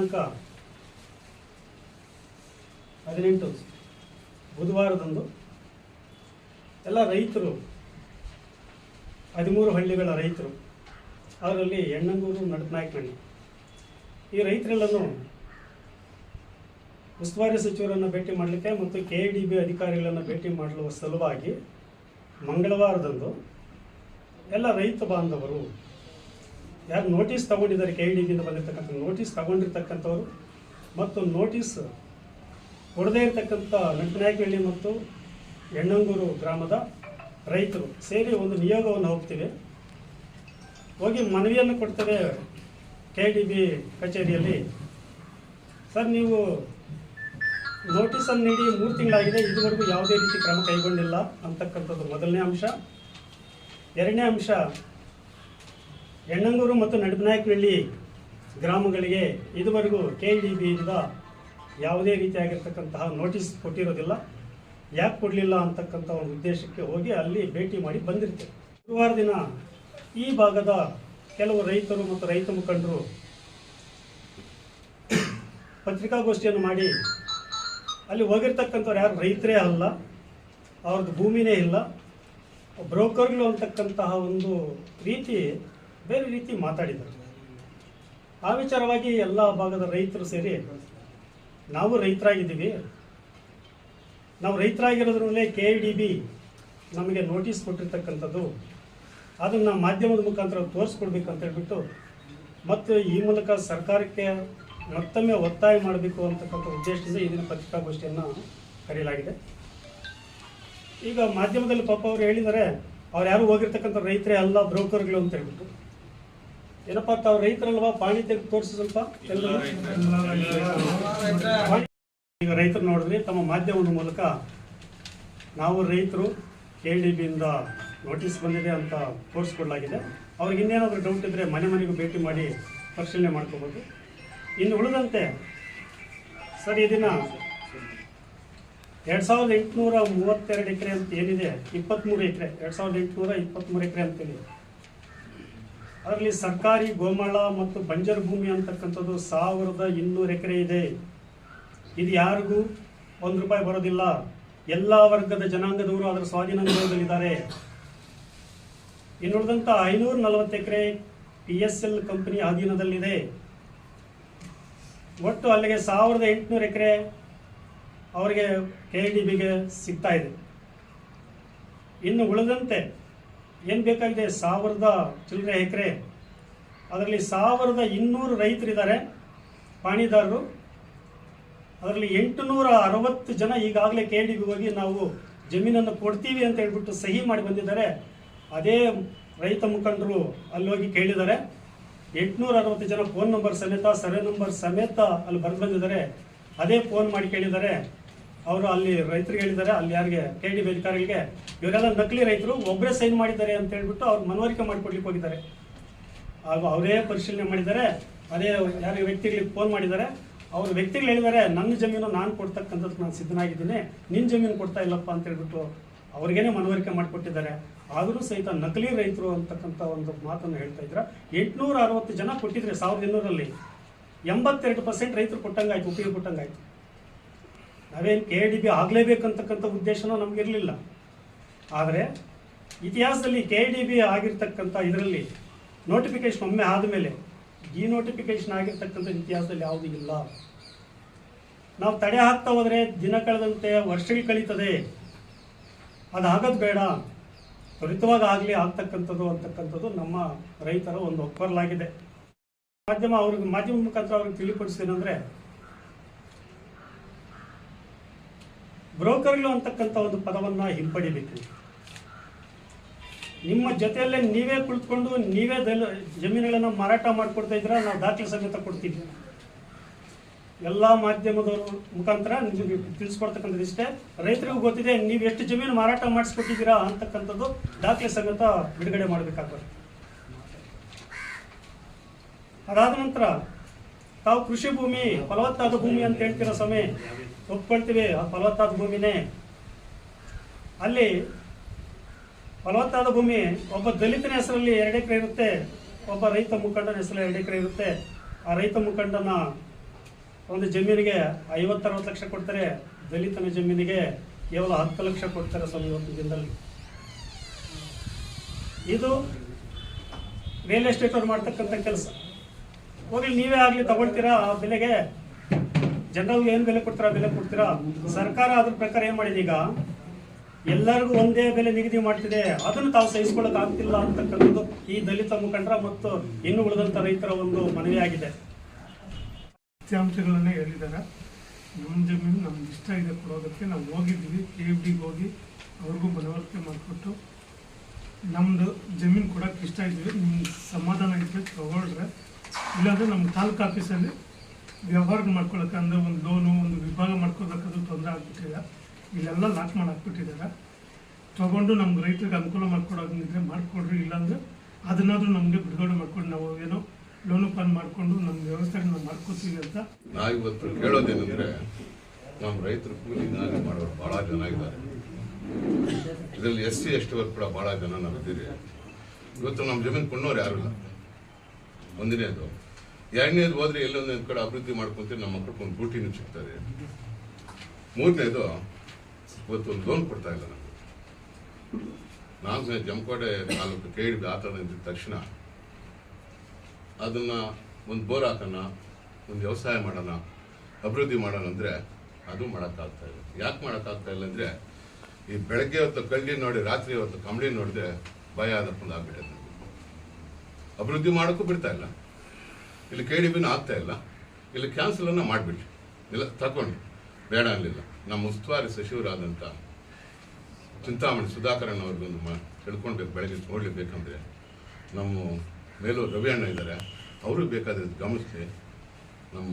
ದಿನಾಂಕ ಹದಿನೆಂಟು ಬುಧವಾರದಂದು ಎಲ್ಲ ರೈತರು, ಹದಿಮೂರು ಹಳ್ಳಿಗಳ ರೈತರು, ಅವರಲ್ಲಿ ಎಣ್ಣಂಗೂರು ನಡಕನಾಯಕನಹಳ್ಳಿ ಈ ರೈತರೆಲ್ಲನೂ ಉಸ್ತುವಾರಿ ಸಚಿವರನ್ನು ಭೇಟಿ ಮಾಡಲಿಕ್ಕೆ ಮತ್ತು ಕೆ ಡಿ ಬಿ ಅಧಿಕಾರಿಗಳನ್ನು ಭೇಟಿ ಮಾಡಲು ಸಲುವಾಗಿ ಮಂಗಳವಾರದಂದು ಎಲ್ಲ ರೈತ ಬಾಂಧವರು ಯಾರು ನೋಟಿಸ್ ತಗೊಂಡಿದ್ದಾರೆ ಕೆ ಡಿ ಬಿಯಿಂದ ಬಂದಿರತಕ್ಕಂಥ ನೋಟಿಸ್ ತಗೊಂಡಿರ್ತಕ್ಕಂಥವ್ರು. ಮತ್ತು ನೋಟಿಸ್ ಕೊಡದೇ ಇರತಕ್ಕಂಥ ನಂಟನಾಯಕಹಳ್ಳಿ ಮತ್ತು ಎಣ್ಣಂಗೂರು ಗ್ರಾಮದ ರೈತರು ಸೇರಿ ಒಂದು ನಿಯೋಗವನ್ನು ಹೋಗ್ತೀವಿ. ಹೋಗಿ ಮನವಿಯನ್ನು ಕೊಡ್ತೇವೆ ಕೆ ಡಿ ಬಿ ಕಚೇರಿಯಲ್ಲಿ. ಸರ್, ನೀವು ನೋಟಿಸನ್ನು ನೀಡಿ ಮೂರು ತಿಂಗಳಾಗಿದೆ, ಇದುವರೆಗೂ ಯಾವುದೇ ರೀತಿ ಕ್ರಮ ಕೈಗೊಂಡಿಲ್ಲ ಅಂತಕ್ಕಂಥದ್ದು ಮೊದಲನೇ ಅಂಶ. ಎರಡನೇ ಅಂಶ ಎಣ್ಣಂಗೂರು ಮತ್ತು ನಡುಬನಾಯಕನಹಳ್ಳಿ ಗ್ರಾಮಗಳಿಗೆ ಇದುವರೆಗೂ ಕೆ ಡಿ ಬಿಯಿಂದ ಯಾವುದೇ ರೀತಿಯಾಗಿರ್ತಕ್ಕಂತಹ ನೋಟಿಸ್ ಕೊಟ್ಟಿರೋದಿಲ್ಲ. ಯಾಕೆ ಕೊಡಲಿಲ್ಲ ಅಂತಕ್ಕಂಥ ಒಂದು ಉದ್ದೇಶಕ್ಕೆ ಹೋಗಿ ಅಲ್ಲಿ ಭೇಟಿ ಮಾಡಿ ಬಂದಿರ್ತೇವೆ. ಗುರುವಾರ ದಿನ ಈ ಭಾಗದ ಕೆಲವು ರೈತರು ಮತ್ತು ರೈತ ಮುಖಂಡರು ಪತ್ರಿಕಾಗೋಷ್ಠಿಯನ್ನು ಮಾಡಿ ಅಲ್ಲಿ ಹೋಗಿರ್ತಕ್ಕಂಥವ್ರು ಯಾರು ರೈತರೇ ಅಲ್ಲ, ಅವ್ರದ್ದು ಭೂಮಿನೇ ಇಲ್ಲ. ಬ್ರೋಕರ್ಗಳು ಅಂತಕ್ಕಂತಹ ಒಂದು ರೀತಿ ಬೇರೆ ರೀತಿ ಮಾತಾಡಿದರು. ಆ ವಿಚಾರವಾಗಿ ಎಲ್ಲ ಭಾಗದ ರೈತರು ಸೇರಿ ನಾವು ರೈತರಾಗಿದ್ದೀವಿ. ನಾವು ರೈತರಾಗಿರೋದ್ರಲ್ಲೇ ಕೆ ಡಿ ಬಿ ನಮಗೆ ನೋಟಿಸ್ ಕೊಟ್ಟಿರ್ತಕ್ಕಂಥದ್ದು. ಅದನ್ನು ಮಾಧ್ಯಮದ ಮುಖಾಂತರ ತೋರಿಸ್ಕೊಡ್ಬೇಕು ಅಂತ ಹೇಳ್ಬಿಟ್ಟು ಮತ್ತು ಈ ಮೂಲಕ ಸರ್ಕಾರಕ್ಕೆ ಮತ್ತೊಮ್ಮೆ ಒತ್ತಾಯ ಮಾಡಬೇಕು ಅಂತಕ್ಕಂಥ ಉದ್ದೇಶದಿಂದ ಈ ದಿನ ಪತ್ರಿಕಾಗೋಷ್ಠಿಯನ್ನು ಕರೆಯಲಾಗಿದೆ. ಈಗ ಮಾಧ್ಯಮದಲ್ಲಿ ಪಾಪ ಅವರು ಹೇಳಿದ್ದಾರೆ, ಅವ್ರು ಯಾರು ಹೋಗಿರ್ತಕ್ಕಂಥ ರೈತರೇ ಅಲ್ಲ, ಬ್ರೋಕರ್ಗಳು ಅಂತ ಹೇಳ್ಬಿಟ್ಟು. ಏನಪ್ಪ ತಾವು ರೈತರಲ್ವಾ? ಪಾಣಿ ತೆಗೆದು ತೋರಿಸಿ ಸ್ವಲ್ಪ? ಈಗ ರೈತರು ನೋಡಿದ್ರಿ ತಮ್ಮ ಮಾಧ್ಯಮದ ಮೂಲಕ ನಾವು ರೈತರು ಕೆ ಡಿ ಬಿಯಿಂದ ನೋಟಿಸ್ ಬಂದಿದೆ ಅಂತ ತೋರಿಸ್ಕೊಡ್ಲಾಗಿದೆ. ಅವ್ರಿಗೆ ಇನ್ನೇನಾದರೂ ಡೌಟ್ ಇದ್ದರೆ ಮನೆ ಮನೆಗೂ ಭೇಟಿ ಮಾಡಿ ಪರಿಶೀಲನೆ ಮಾಡ್ಕೋಬೋದು. ಇನ್ನು ಉಳಿದಂತೆ ಸರ್, ಈ ದಿನ ಎರಡು ಸಾವಿರದ ಎಂಟುನೂರ ಮೂವತ್ತೆರಡು ಎಕರೆ ಅಂತ ಏನಿದೆ? ಇಪ್ಪತ್ತ್ಮೂರು ಎಕರೆ. ಎರಡು ಸಾವಿರದ ಎಂಟುನೂರ ಇಪ್ಪತ್ತ್ಮೂರು ಎಕರೆ ಅಂತೇಳಿ. ಅದರಲ್ಲಿ ಸರ್ಕಾರಿ ಗೋಮಾಳ ಮತ್ತು ಬಂಜರು ಭೂಮಿ ಅಂತಕ್ಕಂಥದ್ದು ಸಾವಿರದ ಇನ್ನೂರು ಎಕರೆ ಇದೆ. ಇದು ಯಾರಿಗೂ ಒಂದು ರೂಪಾಯಿ ಬರೋದಿಲ್ಲ. ಎಲ್ಲ ವರ್ಗದ ಜನಾಂಗದವರು ಅದರ ಸ್ವಾಧೀನಾನುಭವದಲ್ಲಿದ್ದಾರೆ ಇನ್ನುಳಿದಂಥ ಐನೂರ ನಲವತ್ತು ಎಕರೆ ಪಿ ಎಸ್ ಎಲ್ ಕಂಪನಿ ಅಧೀನದಲ್ಲಿದೆ. ಒಟ್ಟು ಅಲ್ಲಿಗೆ ಸಾವಿರದ ಎಂಟುನೂರು ಎಕರೆ ಅವರಿಗೆ ಕೆ ಡಿ ಬಿಗೆ ಸಿಗ್ತಾ ಇದೆ. ಇನ್ನು ಉಳಿದಂತೆ ಏನು ಬೇಕಾಗಿದೆ? ಸಾವಿರದ ಚಿಲ್ಲರೆ ಎಕರೆ. ಅದರಲ್ಲಿ ಸಾವಿರದ ಇನ್ನೂರು ರೈತರಿದ್ದಾರೆ, ಪಾಣಿದಾರರು. ಅದರಲ್ಲಿ ಎಂಟುನೂರ ಅರವತ್ತು ಜನ ಈಗಾಗಲೇ ಕೆ ಡಿ ಬಿ ಹೋಗಿ ನಾವು ಜಮೀನನ್ನು ಕೊಡ್ತೀವಿ ಅಂತ ಹೇಳ್ಬಿಟ್ಟು ಸಹಿ ಮಾಡಿ ಬಂದಿದ್ದಾರೆ. ಅದೇ ರೈತ ಮುಖಂಡರು ಅಲ್ಲಿ ಹೋಗಿ ಕೇಳಿದ್ದಾರೆ. ಎಂಟುನೂರ ಅರವತ್ತು ಜನ ಫೋನ್ ನಂಬರ್ ಸಮೇತ ಸರ್ವೆ ನಂಬರ್ ಸಮೇತ ಅಲ್ಲಿ ಬರೆದು ಬಂದಿದ್ದಾರೆ. ಅದೇ ಫೋನ್ ಮಾಡಿ ಕೇಳಿದ್ದಾರೆ. ಅವರು ಅಲ್ಲಿ ರೈತರಿಗೆ ಹೇಳಿದ್ದಾರೆ, ಅಲ್ಲಿ ಯಾರಿಗೆ, ಕೆ ಡಿ ಬಿ ಅಧಿಕಾರಿಗಳಿಗೆ, ಇವರೆಲ್ಲ ನಕಲಿ ರೈತರು ಒಬ್ಬರೇ ಸೈನ್ ಮಾಡಿದ್ದಾರೆ ಅಂತ ಹೇಳ್ಬಿಟ್ಟು ಅವ್ರು ಮನವರಿಕೆ ಮಾಡಿಕೊಡ್ಲಿಕ್ಕೆ ಹೋಗಿದ್ದಾರೆ. ಹಾಗೂ ಅವರೇ ಪರಿಶೀಲನೆ ಮಾಡಿದ್ದಾರೆ, ಅದೇ ಯಾರು ವ್ಯಕ್ತಿಗಳಿಗೆ ಫೋನ್ ಮಾಡಿದ್ದಾರೆ, ಅವ್ರ ವ್ಯಕ್ತಿಗಳು ಹೇಳಿದ್ದಾರೆ, ನನ್ನ ಜಮೀನು ನಾನು ಕೊಡ್ತಕ್ಕಂಥದ್ದು ನಾನು ಸಿದ್ಧನಾಗಿದ್ದೀನಿ ನಿನ್ನ ಜಮೀನು ಕೊಡ್ತಾ ಇಲ್ಲಪ್ಪ ಅಂತ ಹೇಳ್ಬಿಟ್ಟು ಅವ್ರಿಗೇನೆ ಮನವರಿಕೆ ಮಾಡಿಕೊಟ್ಟಿದ್ದಾರೆ. ಆದರೂ ಸಹಿತ ನಕಲಿ ರೈತರು ಅಂತಕ್ಕಂಥ ಒಂದು ಮಾತನ್ನು ಹೇಳ್ತಾ ಇದ್ರ. ಎಂಟುನೂರ ಅರವತ್ತು ಜನ ಕೊಟ್ಟಿದ್ರೆ ಸಾವಿರದ ಇನ್ನೂರಲ್ಲಿ ಎಂಬತ್ತೆರಡು ಪರ್ಸೆಂಟ್ ರೈತರು ಕೊಟ್ಟಂಗಾಯ್ತು, ಉಪಯೋಗ ಕೊಟ್ಟಂಗಾಯ್ತು. ನಾವೇನು ಕೆ ಡಿ ಬಿ ಆಗಲೇಬೇಕಂತಕ್ಕಂಥ ಉದ್ದೇಶನೂ ನಮಗಿರಲಿಲ್ಲ. ಆದರೆ ಇತಿಹಾಸದಲ್ಲಿ ಕೆ ಡಿ ಬಿ ಆಗಿರ್ತಕ್ಕಂಥ ಇದರಲ್ಲಿ ನೋಟಿಫಿಕೇಶನ್ ಒಮ್ಮೆ ಆದಮೇಲೆ ಡಿ ನೋಟಿಫಿಕೇಶನ್ ಆಗಿರ್ತಕ್ಕಂಥ ಇತಿಹಾಸದಲ್ಲಿ ಯಾವುದೂ ಇಲ್ಲ. ನಾವು ತಡೆ ಹಾಕ್ತಾ ಹೋದರೆ ದಿನ ಕಳೆದಂತೆ ವರ್ಷಗಳು ಕಳೀತದೆ. ಅದು ಆಗೋದು ಬೇಡ. ತ್ವರಿತವಾಗಿ ಆಗಲಿ ಆಗ್ತಕ್ಕಂಥದ್ದು ಅಂತಕ್ಕಂಥದ್ದು ನಮ್ಮ ರೈತರ ಒಂದು ಒಪ್ಪರಲಾಗಿದೆ ಮಾಧ್ಯಮ ಅವ್ರಿಗೆ ಮಾಧ್ಯಮ ಮುಖಾಂತರ ಅವ್ರಿಗೆ ತಿಳಿಪಡಿಸ್ತೇನೆಂದ್ರೆ ಬ್ರೋಕರ್ಗಳು ಅಂತಕ್ಕಂಥ ಒಂದು ಪದವನ್ನು ಹಿಂಪಡಿಬೇಕು. ನಿಮ್ಮ ಜೊತೆಯಲ್ಲೇ ನೀವೇ ಕುಳಿತುಕೊಂಡು ನೀವೇ ದಲ್, ಜಮೀನುಗಳನ್ನು ಮಾರಾಟ ಮಾಡಿಕೊಡ್ತಾ ಇದ್ದೀರಾ, ನಾವು ದಾಖಲೆ ಸಮೇತ ಕೊಡ್ತೀವಿ. ಎಲ್ಲ ಮಾಧ್ಯಮದವ್ರ ಮುಖಾಂತರ ನಿಮಗೆ ತಿಳಿಸ್ಕೊಡ್ತಕ್ಕಂಥದ್ದು ಇಷ್ಟೇ. ರೈತರಿಗೂ ಗೊತ್ತಿದೆ, ನೀವು ಎಷ್ಟು ಜಮೀನು ಮಾರಾಟ ಮಾಡಿಸ್ಕೊಟ್ಟಿದ್ದೀರಾ ಅಂತಕ್ಕಂಥದ್ದು ದಾಖಲೆ ಸಮೇತ ಬಿಡುಗಡೆ ಮಾಡಬೇಕಾಗ್ತದೆ. ಅದಾದ ನಂತರ ತಾವು ಕೃಷಿ ಭೂಮಿ, ಫಲವತ್ತಾದ ಭೂಮಿ ಅಂತ ಹೇಳ್ತಿರೋ ಸಮಯ ಒಪ್ಕೊಳ್ತೀವಿ ಆ ಫಲವತ್ತಾದ ಭೂಮಿನೇ. ಅಲ್ಲಿ ಫಲವತ್ತಾದ ಭೂಮಿ ಒಬ್ಬ ದಲಿತನ ಹೆಸರಲ್ಲಿ ಎರಡು ಎಕರೆ ಇರುತ್ತೆ, ಒಬ್ಬ ರೈತ ಮುಖಂಡನ ಹೆಸರಲ್ಲಿ ಎರಡು ಎಕರೆ ಇರುತ್ತೆ. ಆ ರೈತ ಮುಖಂಡನ ಒಂದು ಜಮೀನಿಗೆ ಐವತ್ತರವತ್ತು ಲಕ್ಷ ಕೊಡ್ತಾರೆ, ದಲಿತನ ಜಮೀನಿಗೆ ಕೇವಲ ಹತ್ತು ಲಕ್ಷ ಕೊಡ್ತಾರೆ ಸ್ವಲ್ಪ ಇವತ್ತು ದಿನದಲ್ಲಿ. ಇದು ರಿಯಲ್ ಎಸ್ಟೇಟ್ ಅವ್ರು ಮಾಡ್ತಕ್ಕಂಥ ಕೆಲಸ. ಹೋಗ್ಲಿ ನೀವೇ ಆಗಲಿ ತಗೊಳ್ತೀರಾ ಆ ಬೆಲೆಗೆ? ಜನರಲ್ಗೆ ಏನು ಬೆಲೆ ಕೊಡ್ತೀರಾ ಬೆಲೆ ಕೊಡ್ತೀರಾ? ಸರ್ಕಾರ ಅದ್ರ ಪ್ರಕಾರ ಏನು ಮಾಡಿದೆ ಈಗ? ಎಲ್ಲರಿಗೂ ಒಂದೇ ಬೆಲೆ ನಿಗದಿ ಮಾಡ್ತಿದೆ. ಅದನ್ನು ತಾವು ಸಹಿಸ್ಕೊಳ್ಳೋಕೆ ಆಗ್ತಿಲ್ಲ ಅಂತಕ್ಕಂಥದ್ದು ಈ ದಲಿತ ಮುಖಂಡರ ಮತ್ತು ಇನ್ನು ಉಳಿದಂಥ ರೈತರ ಒಂದು ಮನವಿ ಆಗಿದೆ. ಸತ್ಯಾಂಶಗಳನ್ನೇ ಹೇಳಿದ್ದಾರೆ. ನಮ್ಮ ಜಮೀನು ನಮ್ಗೆ ಇಷ್ಟ ಇದೆ ಕೊಡೋದಕ್ಕೆ. ನಾವು ಹೋಗಿದ್ದೀವಿ ಕೆ ಎಫ್ ಡಿಗೆ ಹೋಗಿ ಅವ್ರಿಗೂ ಮನವರಿಕೆ ಮಾಡಿಕೊಟ್ಟು ನಮ್ಮದು ಜಮೀನು ಕೊಡೋಕ್ಕೆ ಇಷ್ಟ ಇದ್ದೀವಿ. ನಿಮ್ಗೆ ಸಮಾಧಾನ ಇದ್ದರೆ ತಗೊಳ್ರೆ ಇಲ್ಲಾಂದರೆ ನಮ್ಮ ತಾಲೂಕು ಆಫೀಸಲ್ಲಿ ವ್ಯವಹಾರ ಮಾಡ್ಕೊಳಕ್ಕೆ ಅಂದರೆ ಒಂದು ಲೋನು ಒಂದು ವಿಭಾಗ ಮಾಡ್ಕೊಳಕ್ಕದು ತೊಂದರೆ ಆಗ್ಬಿಟ್ಟಿದೆ. ಇಲ್ಲೆಲ್ಲ ಲಾಕ್ ಮಾಡಿ ಹಾಕ್ಬಿಟ್ಟಿದ್ದಾರೆ. ತಗೊಂಡು ನಮ್ಗೆ ರೈತರಿಗೆ ಅನುಕೂಲ ಮಾಡ್ಕೊಡೋದಿದ್ರೆ ಮಾಡಿಕೊಡ್ರಿ, ಇಲ್ಲಾಂದರೆ ಅದನ್ನಾದರೂ ನಮಗೆ ಬಿಡುಗಡೆ ಮಾಡ್ಕೊಂಡು. ನಾವು ಏನೋ ಲೋನು ಪಾನ್ ಮಾಡಿಕೊಂಡು ನಮ್ಮ ವ್ಯವಸ್ಥೆಗಳನ್ನ ನಾವು ಮಾಡ್ಕೋತೀವಿ ಅಂತ. ನಾವಿವತ್ತು ಕೇಳೋದೇನೆಂದ್ರೆ ನಮ್ಮ ರೈತರು ಕೂಲಿ ನಾಲಿ ಮಾಡೋರು ಬಹಳ ಜನ ಇದ್ದಾರೆ. ಇದರಲ್ಲಿ ಎಸ್ ಸಿ, ಎಸ್ ಕೂಡ ಬಹಳ ಜನ ನಾವಿದ್ದೀರಿ. ಇವತ್ತು ನಮ್ಮ ಜಮೀನು ಕೊಂಡವ್ರು ಯಾರು ಇಲ್ಲ? ಒಂದನೇದು. ಎರಡನೇದು ಹೋದ್ರೆ ಎಲ್ಲೊಂದೊಂದು ಕಡೆ ಅಭಿವೃದ್ಧಿ ಮಾಡ್ಕೊಂತೀವಿ ನಮ್ಮ ಮಕ್ಕಳಿಗೆ ಒಂದು ಡ್ಯೂಟಿನೂ ಸಿಗ್ತದೆ ಮೂರನೇದು, ಇವತ್ತು ಒಂದು ಲೋನ್ ಕೊಡ್ತಾ ಇಲ್ಲ ನಮಗೆ. ನಾನು ಜಮಕೋಟೆ ನಾಲ್ಕು ಕೇಳಿದ ಆತನ ಇದ್ದ ತಕ್ಷಣ ಅದನ್ನ ಒಂದು ಬೋರ್ ಹಾಕೋಣ, ಒಂದು ವ್ಯವಸಾಯ ಮಾಡೋಣ, ಅಭಿವೃದ್ಧಿ ಮಾಡೋಣ ಅಂದ್ರೆ ಅದು ಮಾಡೋಕ್ಕಾಗ್ತಾ ಇಲ್ಲ. ಯಾಕೆ ಮಾಡೋಕ್ಕಾಗ್ತಾ ಇಲ್ಲ ಅಂದ್ರೆ, ಈ ಬೆಳಗ್ಗೆ ಹೊತ್ತು ಕಳ್ಳಿ ನೋಡಿ, ರಾತ್ರಿ ಹೊತ್ತು ಕಂಬಳಿ ನೋಡಿದ್ರೆ ಭಯ ಆದಪ್ಪ ಅಭಿವೃದ್ಧಿ ಮಾಡೋಕ್ಕೂ ಬಿಡ್ತಾ ಇಲ್ಲ. ಇಲ್ಲಿ ಕೆ ಡಿ ಬಿನೂ ಆಗ್ತಾ ಇಲ್ಲ. ಇಲ್ಲಿ ಕ್ಯಾನ್ಸಲನ್ನು ಮಾಡಿಬಿಟ್ಟು ಇಲ್ಲ ತಗೊಂಡು ಬೇಡ ಅನ್ನಲಿಲ್ಲ ನಮ್ಮ ಉಸ್ತುವಾರಿ ಸಚಿವರಾದಂಥ ಚಿಂತಾಮಣಿ ಸುಧಾಕರಣ್ಣ ಅವ್ರಿಗೊಂದು ಮಾ ತಿಳ್ಕೊಳ್ಬೇಕು, ಬೆಳಗ್ಗೆ ನೋಡ್ಲಿಬೇಕಂದ್ರೆ ನಮ್ಮ ಮೇಲೂ ರವಿ ಅಣ್ಣ ಇದ್ದಾರೆ ಅವರು ಬೇಕಾದ್ರೆ ಗಮನಿಸಿ ನಮ್ಮ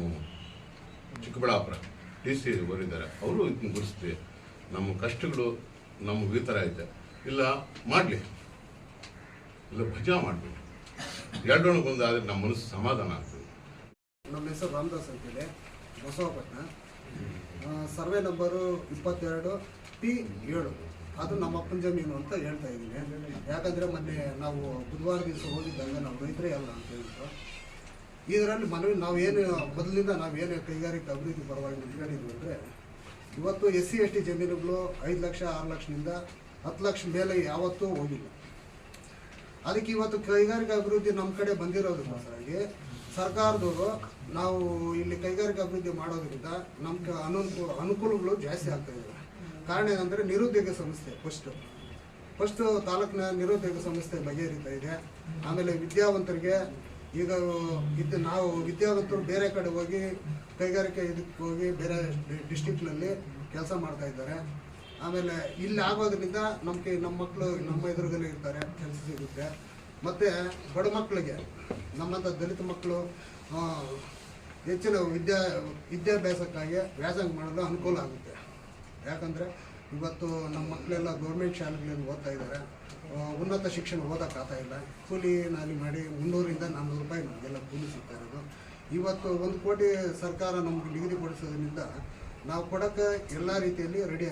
ಚಿಕ್ಕಬಳ್ಳಾಪುರ ಡಿ ಸಿ ಅವರಿದ್ದಾರೆ ಅವರು ಇದನ್ನು ಗುರುಸ್ತಿ ನಮ್ಮ ಕಷ್ಟಗಳು ನಮ್ಮ ಈ ಥರ ಐತೆ. ಇಲ್ಲ, ಮಾಡಲಿ. ಇಲ್ಲ, ಭಜಾ ಮಾಡಬೇಕು ಎರಡೊಣಗೊಂದು ಆದರೆ ನಮ್ಮ ಮನಸ್ಸು ಸಮಾಧಾನ ಆಗ್ತದೆ. ನಮ್ಮ ಹೆಸರು ರಾಮದಾಸ್ ಅಂತೇಳಿ. ಬಸವಪಟ್ಟಣ. ಸರ್ವೆ ನಂಬರು ಇಪ್ಪತ್ತೆರಡು ಪಿ ಏಳು. ಅದು ನಮ್ಮ ಅಪ್ಪನ ಜಮೀನು ಅಂತ ಹೇಳ್ತಾ ಇದ್ದೀನಿ. ಯಾಕಂದರೆ ಮೊನ್ನೆ ನಾವು ಬುಧವಾರ ದಿವಸ ಹೋಗಿದ್ದಂಗೆ ನಾವು ರೈತರೇ ಅಲ್ಲ ಅಂತ ಹೇಳಿದ್ರು. ಇದರಲ್ಲಿ ಮನವಿ ನಾವೇನು ಮೊದಲಿಂದ ನಾವೇನು ಕೈಗಾರಿಕೆ ಅಭಿವೃದ್ಧಿ ಪರವಾಗಿ ನಿಂತ್ಕೊಂಡಿದ್ವಿ ಅಂದರೆ, ಇವತ್ತು ಎಸ್ ಸಿ ಎಸ್ ಟಿ ಜಮೀನುಗಳು ಐದು ಲಕ್ಷ ಆರು ಲಕ್ಷದಿಂದ ಹತ್ತು ಲಕ್ಷ ಮೇಲೆ ಯಾವತ್ತೂ ಹೋಗಿಲ್ಲ. ಅದಕ್ಕೆ ಇವತ್ತು ಕೈಗಾರಿಕಾ ಅಭಿವೃದ್ಧಿ ನಮ್ಮ ಕಡೆ ಬಂದಿರೋದಕ್ಕೋಸ್ಕರಾಗಿ ಸರ್ಕಾರದವರು ನಾವು ಇಲ್ಲಿ ಕೈಗಾರಿಕಾ ಅಭಿವೃದ್ಧಿ ಮಾಡೋದ್ರಿಂದ ನಮ್ಗೆ ಅನುಕೂಲ ಅನುಕೂಲಗಳು ಜಾಸ್ತಿ ಆಗ್ತಾ ಇದೆ. ಕಾರಣ ಏನಂದರೆ ನಿರುದ್ಯೋಗ ಸಂಸ್ಥೆ ಫಸ್ಟ್ ಫಸ್ಟ್ ತಾಲೂಕಿನ ನಿರುದ್ಯೋಗ ಸಂಸ್ಥೆ ಬಗೆಹರಿತಾ ಇದೆ. ಆಮೇಲೆ ವಿದ್ಯಾವಂತರಿಗೆ ಈಗ ಇದು ನಾವು ವಿದ್ಯಾವಂತರು ಬೇರೆ ಕಡೆ ಹೋಗಿ ಕೈಗಾರಿಕೆ ಇದಕ್ಕೆ ಹೋಗಿ ಬೇರೆ ಡಿಸ್ಟಿಕ್ನಲ್ಲಿ ಕೆಲಸ ಮಾಡ್ತಾ ಇದ್ದಾರೆ. ಆಮೇಲೆ ಇಲ್ಲಿ ಆಗೋದ್ರಿಂದ ನಮಗೆ ನಮ್ಮ ಮಕ್ಕಳು ನಮ್ಮ ಎದುರುಗಡೆ ಇರ್ತಾರೆ, ಕೆಲಸ ಸಿಗುತ್ತೆ. ಮತ್ತು ಬಡ ಮಕ್ಕಳಿಗೆ ನಮ್ಮಂಥ ದಲಿತ ಮಕ್ಕಳು ಹೆಚ್ಚಿನ ವಿದ್ಯಾ, ವಿದ್ಯಾಭ್ಯಾಸಕ್ಕಾಗಿ ವ್ಯಾಸಂಗ ಮಾಡಲು ಅನುಕೂಲ ಆಗುತ್ತೆ. ಯಾಕಂದರೆ ಇವತ್ತು ನಮ್ಮ ಮಕ್ಕಳೆಲ್ಲ ಗೌರ್ಮೆಂಟ್ ಶಾಲೆಗಳಲ್ಲಿ ಓದ್ತಾ ಇದ್ದಾರೆ. ಉನ್ನತ ಶಿಕ್ಷಣ ಓದೋಕ್ಕಾಗ್ತಾ ಇಲ್ಲ. ಕೂಲಿ ನಾಲಿ ಮಾಡಿ ಮುನ್ನೂರಿಂದ ನಾನ್ನೂರು ರೂಪಾಯಿ ನಮಗೆಲ್ಲ ಕೂಲಿ ಸಿಗ್ತಾ ಇರೋದು. ಇವತ್ತು ಒಂದು ಕೋಟಿ ಸರ್ಕಾರ ನಮ್ಗೆ ನಿಗದಿಪಡಿಸೋದ್ರಿಂದ ನಾವು ಕೊಡೋಕ್ಕೆ ಎಲ್ಲ ರೀತಿಯಲ್ಲಿ ರೆಡಿ